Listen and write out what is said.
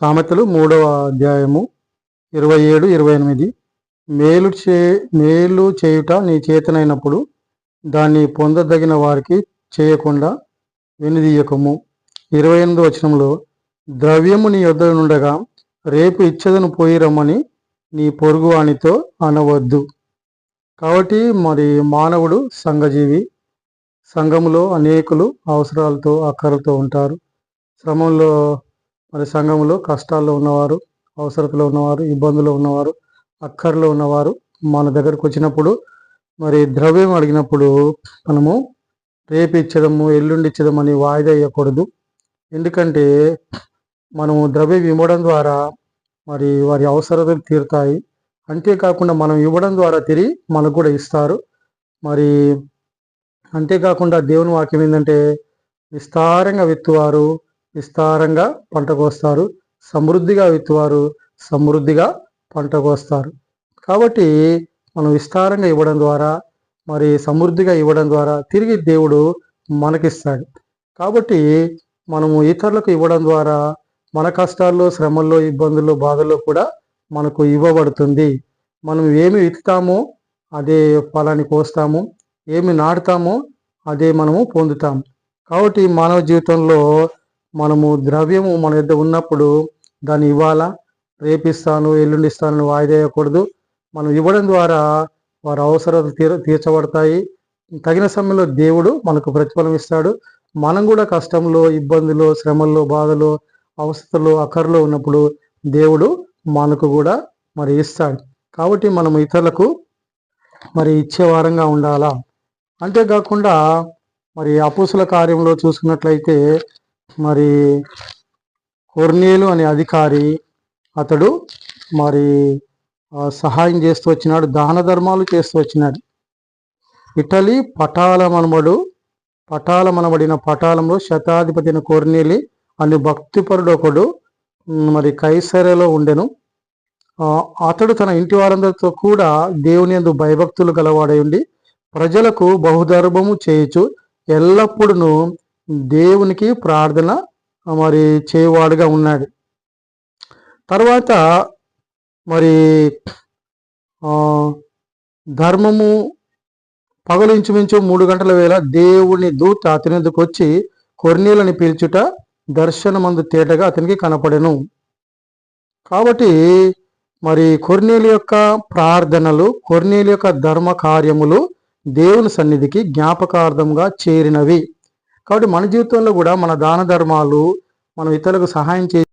సామెతలు మూడవ అధ్యాయము ఇరవై ఏడు ఇరవై ఎనిమిది. మేలు చే మేలు చేయుట నీ చేతనైనప్పుడు దాన్ని పొందదగిన వారికి చేయకుండా వెనుదీయకము. ఇరవై ఎనిమిది వచనంలో ద్రవ్యము నీ యొద్ద నుండగా రేపు ఇచ్చదను పోయి రమ్మని నీ పొరుగు వానితో అనవద్దు. కాబట్టి మరి మానవుడు సంఘజీవి సంఘములో అనేకులు అవసరాలతో అక్కరలతో ఉంటారు. శ్రమంలో మరి సంఘంలో కష్టాల్లో ఉన్నవారు అవసరతలో ఉన్నవారు ఇబ్బందులు ఉన్నవారు అక్కర్లో ఉన్నవారు మన దగ్గరకు వచ్చినప్పుడు మరి ద్రవ్యం అడిగినప్పుడు మనము రేపు ఇచ్చదము ఎల్లుండి ఇచ్చదము అని వాయిదా వేయకూడదు. ఎందుకంటే మనము ద్రవ్యం ఇవ్వడం ద్వారా మరి వారి అవసరతలు తీరుతాయి. అంతేకాకుండా మనం ఇవ్వడం ద్వారా తిరిగి మనకు కూడా ఇస్తారు. మరి అంతేకాకుండా దేవుని వాక్యం ఏంటంటే విస్తారంగా విత్తువారు విస్తారంగా పంట కోస్తారు. సమృద్ధిగా విత్తువారు సమృద్ధిగా పంట కోస్తారు. కాబట్టి మనం విస్తారంగా ఇవ్వడం ద్వారా మరి సమృద్ధిగా ఇవ్వడం ద్వారా తిరిగి దేవుడు మనకిస్తాడు. కాబట్టి మనము ఇతరులకు ఇవ్వడం ద్వారా మన కష్టాల్లో శ్రమల్లో ఇబ్బందుల్లో బాధల్లో కూడా మనకు ఇవ్వబడుతుంది. మనం ఏమి విత్తుతామో అదే ఫలాన్ని కోస్తాము. ఏమి నాటుతామో అదే మనము పొందుతాము. కాబట్టి మానవ జీవితంలో మనము ద్రవ్యము మన యొద్ద ఉన్నప్పుడు దాన్ని ఇవ్వాలా? రేపిస్తాను ఎల్లుండి ఇస్తాను వాయిదా వేయకూడదు. మనం ఇవ్వడం ద్వారా వారి అవసరాలు తీర తీర్చబడతాయి. తగిన సమయంలో దేవుడు మనకు ప్రతిఫలం ఇస్తాడు. మనం కూడా కష్టంలో ఇబ్బందులు శ్రమల్లో బాధలు అవస్థలో అక్కర్లో ఉన్నప్పుడు దేవుడు మనకు కూడా మరి ఇస్తాడు. కాబట్టి మనం ఇతరులకు మరి ఇచ్చేవారంగా ఉండాలా? అంతేకాకుండా మరి అపూసుల కార్యంలో చూసుకున్నట్లయితే మరి కొర్నేలు అనే అధికారి అతడు మరి సహాయం చేస్తూ వచ్చినాడు దాన ధర్మాలు చేస్తూ వచ్చినాడు. ఇటలీ పటాల మనుబడు పటాల మనబడిన పటాలంలో శతాధిపతి కొర్నేలి అని భక్తిపరుడు ఒకడు మరి కైసరలో ఉండెను. అతడు తన ఇంటి వారందరితో కూడా దేవుని ఎందు భయభక్తులు గలవాడై ఉండి ప్రజలకు బహుధర్మము చేయొచ్చు ఎల్లప్పుడూ దేవునికి ప్రార్థన మరి చేయవాడుగా ఉన్నాడు. తర్వాత మరి ధర్మము పగలు ఇంచుమించు మూడు గంటల వేళ దేవుని దూత అతని ఎందుకు వచ్చి కొర్నీలని పిలుచుట దర్శనమందు తేటగా అతనికి కనపడెను. కాబట్టి మరి కొర్నీలు యొక్క ప్రార్థనలు కొర్నీలు యొక్క ధర్మ కార్యములు దేవుని సన్నిధికి జ్ఞాపకార్థంగా చేరినవి. కాబట్టి మన జీవితంలో కూడా మన దాన ధర్మాలు మనం ఇతరులకు సహాయం చే